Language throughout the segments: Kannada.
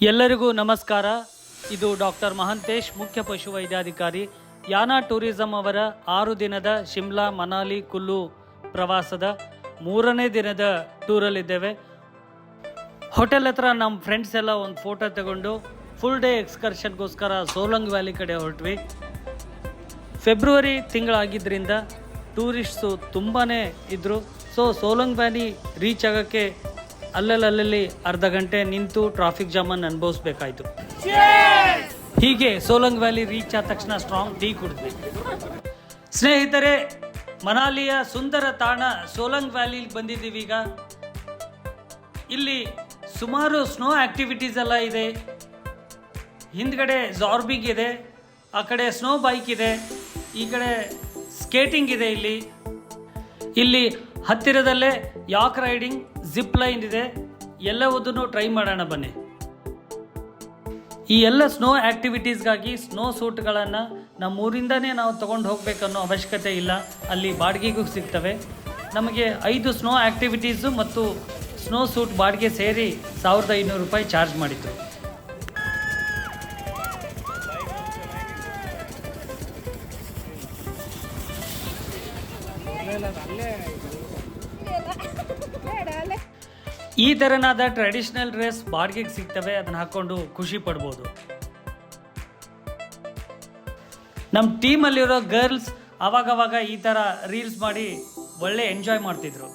ಎಲ್ಲರಿಗೂ ನಮಸ್ಕಾರ. ಇದು ಡಾಕ್ಟರ್ ಮಹಂತೇಶ್, ಮುಖ್ಯ ಪಶುವೈದ್ಯಾಧಿಕಾರಿ ಯಾನಾ ಟೂರಿಸಂ ಅವರ ಆರು ದಿನದ ಶಿಮ್ಲಾ ಮನಾಲಿ ಕುಲ್ಲು ಪ್ರವಾಸದ ಮೂರನೇ ದಿನದ ಟೂರಲ್ಲಿದ್ದೇವೆ ಹೋಟೆಲ್ ಹತ್ರ ನಮ್ಮ ಫ್ರೆಂಡ್ಸ್ ಎಲ್ಲ ಒಂದು ಫೋಟೋ ತಗೊಂಡು ಫುಲ್ ಡೇ ಎಕ್ಸ್ಕರ್ಷನ್ಗೋಸ್ಕರ ಸೋಲಂಗ್ ವ್ಯಾಲಿ ಕಡೆ ಹೊರಟ್ವಿ. ಫೆಬ್ರವರಿ ತಿಂಗಳಾಗಿದ್ದರಿಂದ ಟೂರಿಸ್ಟ್ಸು ತುಂಬಾ ಇದ್ದರು ಸೊ ಸೋಲಂಗ್ ವ್ಯಾಲಿ ರೀಚ್ ಆಗೋಕ್ಕೆ ಅಲ್ಲಲ್ಲಿ ಅರ್ಧ ಗಂಟೆ ನಿಂತು ಟ್ರಾಫಿಕ್ ಜಾಮನ್ನು ಅನುಭವಿಸ್ಬೇಕಾಯ್ತು. ಹೀಗೆ ಸೋಲಂಗ್ ವ್ಯಾಲಿ ರೀಚ್ ಆದ ತಕ್ಷಣ ಸ್ಟ್ರಾಂಗ್ ಟೀ ಕುಡಿದ್ವಿ. ಸ್ನೇಹಿತರೆ, ಮನಾಲಿಯ ಸುಂದರ ತಾಣ ಸೋಲಂಗ್ ವ್ಯಾಲಿಗೆ ಬಂದಿದ್ದೀವಿ ಈಗ. ಇಲ್ಲಿ ಸುಮಾರು ಸ್ನೋ ಆಕ್ಟಿವಿಟೀಸ್ ಎಲ್ಲ ಇದೆ. ಹಿಂದ್ಗಡೆ ಜಾರ್ಬಿಗ್ ಇದೆ, ಆ ಕಡೆ ಸ್ನೋ ಬೈಕ್ ಇದೆ, ಈ ಕಡೆ ಸ್ಕೇಟಿಂಗ್ ಇದೆ ಇಲ್ಲಿ. ಇಲ್ಲಿ ಹತ್ತಿರದಲ್ಲೇ ಯಾಕ್ ರೈಡಿಂಗ್ ಜಿಪ್ ಲೈನ್ ಇದೆ. ಎಲ್ಲವುದನ್ನು ಟ್ರೈ ಮಾಡೋಣ ಬನ್ನಿ. ಈ ಎಲ್ಲ ಸ್ನೋ ಆ್ಯಕ್ಟಿವಿಟೀಸ್ಗಾಗಿ ಸ್ನೋ ಸೂಟ್ಗಳನ್ನು ನಮ್ಮೂರಿಂದನೇ ನಾವು ತೊಗೊಂಡು ಹೋಗಬೇಕನ್ನೋ ಅವಶ್ಯಕತೆ ಇಲ್ಲ. ಅಲ್ಲಿ ಬಾಡಿಗೆಗೂ ಸಿಗ್ತವೆ. ನಮಗೆ ಐದು ಸ್ನೋ ಆ್ಯಕ್ಟಿವಿಟೀಸು ಮತ್ತು ಸ್ನೋ ಸೂಟ್ ಬಾಡಿಗೆ ಸೇರಿ ಸಾವಿರದ ಐನೂರು ರೂಪಾಯಿ ಚಾರ್ಜ್ ಮಾಡಿದ್ರು. ಈ ಥರನಾದ ಟ್ರೆಡಿಷನಲ್ ಡ್ರೆಸ್ ಬಾಡಿಗೆಗೆ ಸಿಗ್ತವೆ, ಅದನ್ನ ಹಾಕೊಂಡು ಖುಷಿ ಪಡ್ಬೋದು. ನಮ್ಮ ಟೀಮಲ್ಲಿರೋ ಗರ್ಲ್ಸ್ ಅವಾಗವಾಗ ಈ ಥರ ರೀಲ್ಸ್ ಮಾಡಿ ಒಳ್ಳೆ ಎಂಜಾಯ್ ಮಾಡ್ತಿದ್ರು.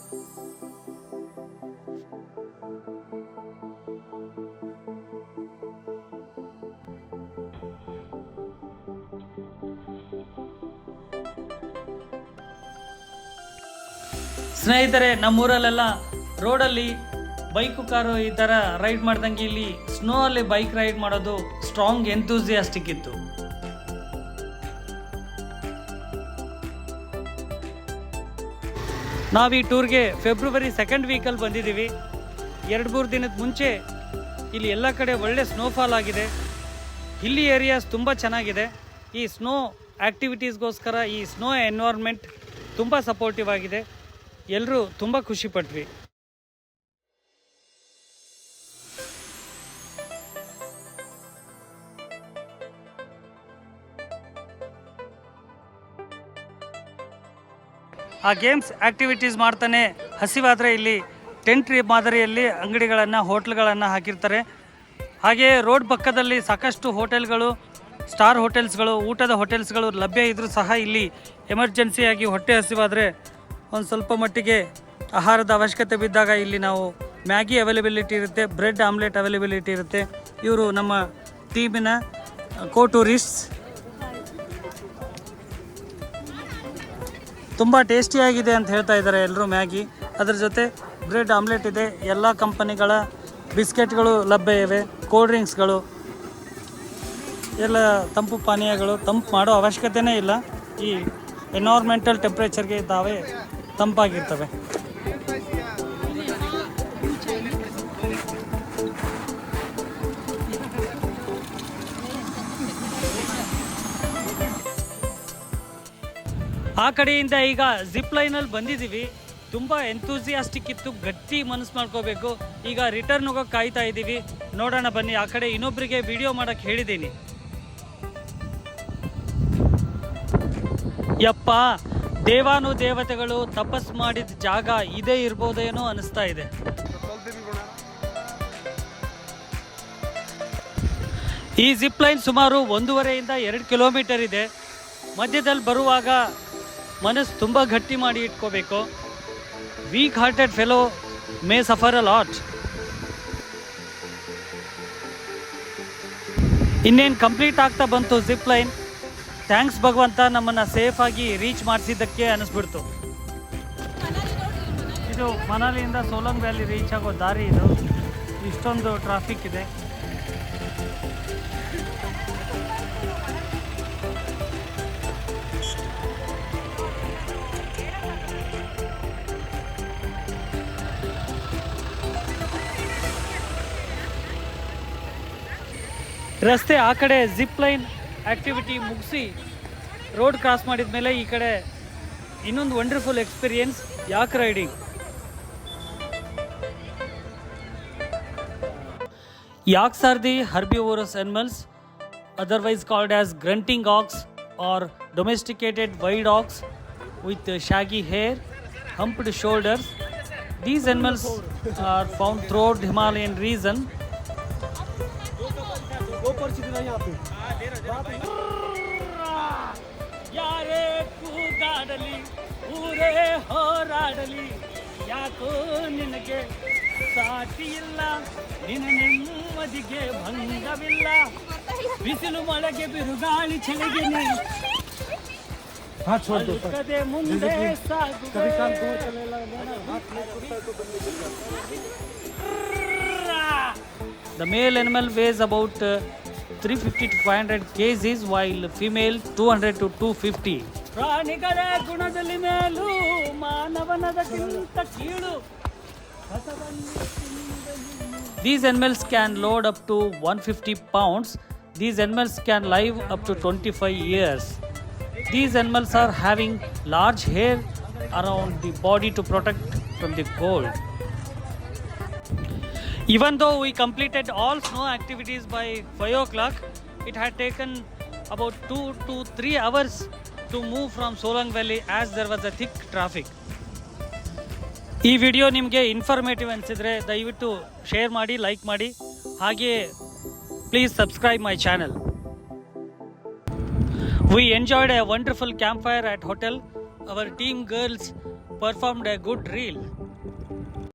ಸ್ನೇಹಿತರೆ, ನಮ್ಮೂರಲ್ಲೆಲ್ಲ ರೋಡಲ್ಲಿ ಬೈಕು ಕಾರು ಈ ಥರ ರೈಡ್ ಮಾಡ್ದಂಗೆ ಇಲ್ಲಿ ಸ್ನೋ ಅಲ್ಲಿ ಬೈಕ್ ರೈಡ್ ಮಾಡೋದು ಸ್ಟ್ರಾಂಗ್ ಎಂತೂಸಿಯಾಸ್ಟಿಕ್ ಇತ್ತು. ನಾವು ಈ ಟೂರ್ಗೆ ಫೆಬ್ರವರಿ ಸೆಕೆಂಡ್ ವೀಕಲ್ಲಿ ಬಂದಿದ್ದೀವಿ. ಎರಡು ಮೂರು ದಿನದ ಮುಂಚೆ ಇಲ್ಲಿ ಎಲ್ಲ ಕಡೆ ಒಳ್ಳೆ ಸ್ನೋಫಾಲ್ ಆಗಿದೆ. ಹಿಲ್ಲಿ ಏರಿಯಾಸ್ ತುಂಬ ಚೆನ್ನಾಗಿದೆ. ಈ ಸ್ನೋ ಆ್ಯಕ್ಟಿವಿಟೀಸ್ಗೋಸ್ಕರ ಈ ಸ್ನೋ ಎನ್ವೈರ್ಮೆಂಟ್ ತುಂಬ ಸಪೋರ್ಟಿವ್ ಆಗಿದೆ. ಎಲ್ಲರೂ ತುಂಬ ಖುಷಿ ಆ ಗೇಮ್ಸ್ ಆ್ಯಕ್ಟಿವಿಟೀಸ್ ಮಾಡ್ತಾನೆ. ಹಸಿವಾದರೆ ಇಲ್ಲಿ ಟೆಂಟ್ ಮಾದರಿಯಲ್ಲಿ ಅಂಗಡಿಗಳನ್ನು, ಹೋಟ್ಲ್ಗಳನ್ನು ಹಾಕಿರ್ತಾರೆ. ಹಾಗೆಯೇ ರೋಡ್ ಪಕ್ಕದಲ್ಲಿ ಸಾಕಷ್ಟು ಹೋಟೆಲ್ಗಳು, ಸ್ಟಾರ್ ಹೋಟೆಲ್ಸ್ಗಳು, ಊಟದ ಹೋಟೆಲ್ಸ್ಗಳು ಲಭ್ಯ ಇದ್ದರೂ ಸಹ ಇಲ್ಲಿ ಎಮರ್ಜೆನ್ಸಿಯಾಗಿ ಹೊಟ್ಟೆ ಹಸಿವಾದರೆ ಒಂದು ಸ್ವಲ್ಪ ಮಟ್ಟಿಗೆ ಆಹಾರದ ಅವಶ್ಯಕತೆ ಬಿದ್ದಾಗ ಇಲ್ಲಿ ನಾವು ಮ್ಯಾಗಿ ಅವೈಲೇಬಿಲಿಟಿ ಇರುತ್ತೆ, ಬ್ರೆಡ್ ಆಮ್ಲೆಟ್ ಅವೈಲೇಬಿಲಿಟಿ ಇರುತ್ತೆ. ಇವರು ನಮ್ಮ ಟೀಮಿನ ಕೋ ಟೂರಿಸ್ಟ್ಸ್ ತುಂಬ ಟೇಸ್ಟಿಯಾಗಿದೆ ಅಂತ ಹೇಳ್ತಾ ಇದ್ದಾರೆ ಎಲ್ಲರೂ ಮ್ಯಾಗಿ. ಅದ್ರ ಜೊತೆ ಬ್ರೆಡ್ ಆಮ್ಲೆಟ್ ಇದೆ. ಎಲ್ಲ ಕಂಪನಿಗಳ ಬಿಸ್ಕೆಟ್ಗಳು ಲಭ್ಯ ಇವೆ. ಕೋಲ್ಡ್ ಡ್ರಿಂಕ್ಸ್ಗಳು ಎಲ್ಲ ತಂಪು ಪಾನೀಯಗಳು, ತಂಪು ಮಾಡೋ ಅವಶ್ಯಕತೆನೇ ಇಲ್ಲ. ಈ ಎನ್ವೈರ್ಮೆಂಟಲ್ ಟೆಂಪ್ರೇಚರ್ಗೆ ತಾವೇ ತಂಪಾಗಿರ್ತವೆ. ಆ ಕಡೆಯಿಂದ ಈಗ ಜಿಪ್ ಲೈನಲ್ಲಿ ಬಂದಿದ್ದೀವಿ. ತುಂಬ ಎಂಥೂಸಿಯಾಸ್ಟಿಕ್ ಇತ್ತು, ಗಟ್ಟಿ ಮನಸ್ಸು ಮಾಡ್ಕೋಬೇಕು. ಈಗ ರಿಟರ್ನ್ ಹೋಗೋಕೆ ಕಾಯ್ತಾ ಇದ್ದೀವಿ. ನೋಡೋಣ ಬನ್ನಿ, ಆ ಕಡೆ ಇನ್ನೊಬ್ಬರಿಗೆ ವಿಡಿಯೋ ಮಾಡೋಕ್ಕೆ ಹೇಳಿದ್ದೀನಿ. ಯಪ್ಪ, ದೇವಾನು ದೇವತೆಗಳು ತಪಸ್ ಮಾಡಿದ ಜಾಗ ಇದೇ ಇರ್ಬೋದೇನೋ ಅನಿಸ್ತಾ ಇದೆ. ಈ ಜಿಪ್ ಲೈನ್ ಸುಮಾರು ಒಂದೂವರೆಯಿಂದ ಎರಡು ಕಿಲೋಮೀಟರ್ ಇದೆ. ಮಧ್ಯದಲ್ಲಿ ಬರುವಾಗ ಮನಸ್ಸು ತುಂಬ ಗಟ್ಟಿ ಮಾಡಿ ಇಟ್ಕೋಬೇಕು. Weak hearted fellow may suffer a lot ಇನ್ನೇನು ಕಂಪ್ಲೀಟ್ ಆಗ್ತಾ ಬಂತು ಜಿಪ್ ಲೈನ್ ಥ್ಯಾಂಕ್ಸ್ ಭಗವಂತ, ನಮ್ಮನ್ನು ಸೇಫಾಗಿ ರೀಚ್ ಮಾಡಿಸಿದ್ದಕ್ಕೆ ಅನಿಸ್ಬಿಡ್ತು. ಇದು ಮನಾಲಿಯಿಂದ ಸೋಲಂಗ್ ವ್ಯಾಲಿ ರೀಚ್ ಆಗೋ ದಾರಿ ಇದು. ಇಷ್ಟೊಂದು ಟ್ರಾಫಿಕ್ ಇದೆ. ರಸ್ತೆ ಆ ಕಡೆ ಜಿಪ್ ಲೈನ್ ಆ್ಯಕ್ಟಿವಿಟಿ ಮುಗಿಸಿ ರೋಡ್ ಕ್ರಾಸ್ ಮಾಡಿದ ಮೇಲೆ ಈ ಕಡೆ ಇನ್ನೊಂದು wonderful experience yak riding Yaks are the herbivorous animals, otherwise called as grunting ox or domesticated wild ox with shaggy hair, humped shoulders. These animals are found throughout Himalayan region. ಯಾರೇ ಕೂಗಾಡಲಿ ಊರೇ ಹೋರಾಡಲಿ ಯಾಕೋ ನಿನಗೆ ಸಾಟಿ ಇಲ್ಲ ನಿನ್ನ ನೆಮ್ಮದಿಗೆ ಭಂಗವಿಲ್ಲ ಬಿಸಿಲು ಮಳೆಗೆ ಬಿರುಗಾಳಿ ಚಳಿಗೆ ನೀ हाथ छोड़ दो ಅಳುಕದೆ ಮುಂದೆ ಸಾಗುವೆ. The male animal weighs about uh, 350 to 500 kgs while female 200 to 250. ಪ್ರಾಣಿಗಳ ಗುಣದಲ್ಲಿ ಮೇಲೂ ಮಾನವನದಕ್ಕಿಂತ ಕೀಳು These animals can load up to 150 pounds. These animals can live up to 25 years. These animals are having large hair around the body to protect from the cold. Even though we completed all snow activities by 5 o'clock, it had taken about 2 to 3 hours to move from Solang Valley as there was a thick traffic. ಈ ವಿಡಿಯೋ ನಿಮಗೆ ಇನ್ಫಾರ್ಮೇಟಿವ್ ಅನಿಸಿದರೆ ದಯವಿಟ್ಟು ಶೇರ್ ಮಾಡಿ ಲೈಕ್ ಮಾಡಿ ಹಾಗೆಯೇ please subscribe my channel we enjoyed a wonderful camp fire at hotel our team girls performed a good reel